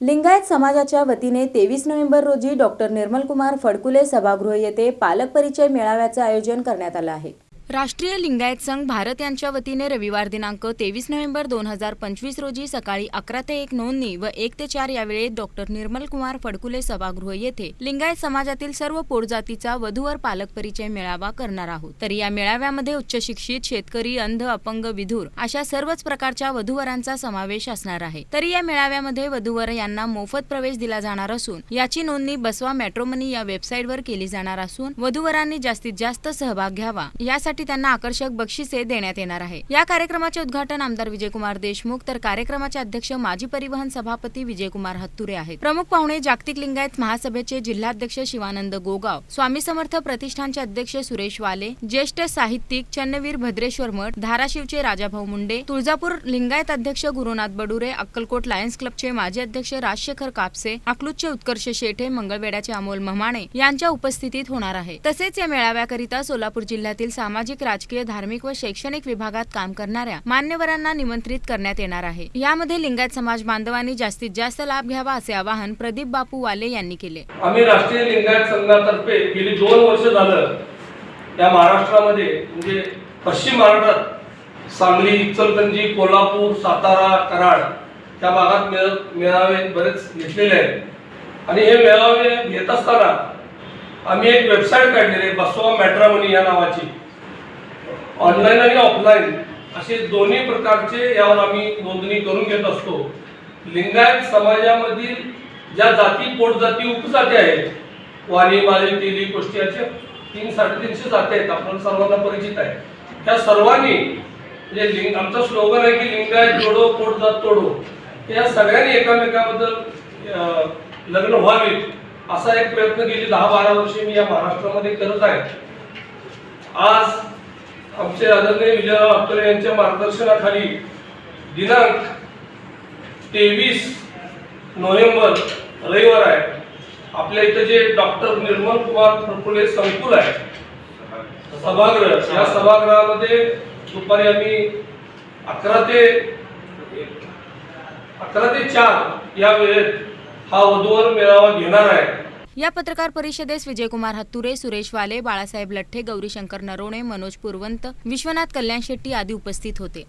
लिंगायत समाजाच्या वतीने तेवीस नोव्हेंबर रोजी डॉक्टर निर्मलकुमार फडकुले सभागृह येथे पालक परिचय मेळाव्याचं आयोजन करण्यात आलं आहे. राष्ट्रीय लिंगायत संघ भारत यांच्या वतीने रविवार दिनांक तेवीस नोव्हेंबर दोन हजार पंचवीस रोजी सकाळी अकरा ते एक नोंदणी व एक ते चार या वेळेत डॉक्टर निर्मल कुमार फडकुले सभागृह येथे लिंगायत समाजातील सर्व पोटजातीचा वधूवर पालक परिचय मेळावा करणार आहोत. तर या मेळाव्यामध्ये उच्च शिक्षित शेतकरी अंध अपंग विधूर अशा सर्वच प्रकारच्या वधूवरांचा समावेश असणार आहे. तरी या मेळाव्यामध्ये वधूवर यांना मोफत प्रवेश दिला जाणार असून याची नोंदणी बसवा मॅट्रोमनी या वेबसाईटवर केली जाणार असून वधूवरांनी जास्तीत जास्त सहभाग घ्यावा. यासाठी त्यांना आकर्षक बक्षिसे देण्यात येणार आहे. या कार्यक्रमाचे उद्घाटन आमदार विजयकुमार देशमुख तर कार्यक्रमाचे अध्यक्ष माजी परिवहन सभापती विजयकुमार हत्तुरे आहेत. प्रमुख पाहुणे जागतिक लिंगायत महासभेचे जिल्हाध्यक्ष शिवानंद गोगाव स्वामी समर्थ प्रतिष्ठानचे अध्यक्ष सुरेश वाले ज्येष्ठ साहित्यिक चन्नवीर भद्रेश्वर मठ धाराशिवचे राजाभाऊ मुंडे तुळजापूर लिंगायत अध्यक्ष गुरुनाथ बडुरे अक्कलकोट लायन्स क्लबचे माजी अध्यक्ष राजशेखर कापसे अकलूजचे उत्कर्ष शेठे मंगळवेड्याचे अमोल महमाणे यांच्या उपस्थितीत होणार आहे. तसेच या मेळाव्याकरिता सोलापूर जिल्ह्यातील सामाजिक सामाजिक राजकीय धार्मिक व शैक्षणिक विभागात काम करणाऱ्या मान्यवरांना निमंत्रित करण्यात येणार आहे. यामध्ये लिंगायत समाज बांधवांनी जास्तीत जास्त लाभ घ्यावा असे आवाहन प्रदीप बापू वाले यांनी केले. आम्ही राष्ट्रीय लिंगायत संघातर्फे गेली दोन वर्ष झालं या महाराष्ट्रामध्ये म्हणजे पश्चिम महाराष्ट्रात सांगली इचलकरंजी कोल्हापूर सातारा कराड त्या भागात मेळ मेळावे बरेच घेतलेले आहेत. आणि हे मेळावे घेत असताना आम्ही एक वेबसाईट काढलेली आहे बसवा मॅट्रामनी या नावाची. ऑनलाईन आणि ऑफलाईन असे दोन्ही प्रकारचे यावर आम्ही नोंदणी करून घेत असतो. लिंगायत समाजामधील ज्या जाती पोटजाती उपजाती आहेत वाणी माली तेली गोष्टी अशा तीन साडेतीनशे जाती आहेत आपण सर्वांना परिचित आहे. त्या सर्वांनी म्हणजे लिंग आमचा स्लोगन आहे की लिंगायत जोडो पोटजात तोडो. या सगळ्यांनी एकामेकाबद्दल अं, लग्न व्हावे असा एक प्रयत्न गेली दहा बारा वर्षे मी या महाराष्ट्रामध्ये करत आहे. आज आमचे आदरणीय विजयराव अत्तरे यांच्या मार्गदर्शनाखाली दिनांक तेवीस नोव्हेंबर रविवार आहे. आपल्या इथं जे डॉक्टर निर्मल कुमार फडकुले संकुल आहे सभागृह या सभागृहामध्ये दुपारी आम्ही अकरा ते अकरा ते चार या वेळेत हा वधूवर मेळावा घेणार आहे. या पत्रकार परिषदेस विजयकुमार हत्तुरे सुरेश वाले बाळासाहेब लठ्ठे गौरीशंकर नरोणे मनोज पुरवंत विश्वनाथ कल्याण शेट्टी आदी उपस्थित होते.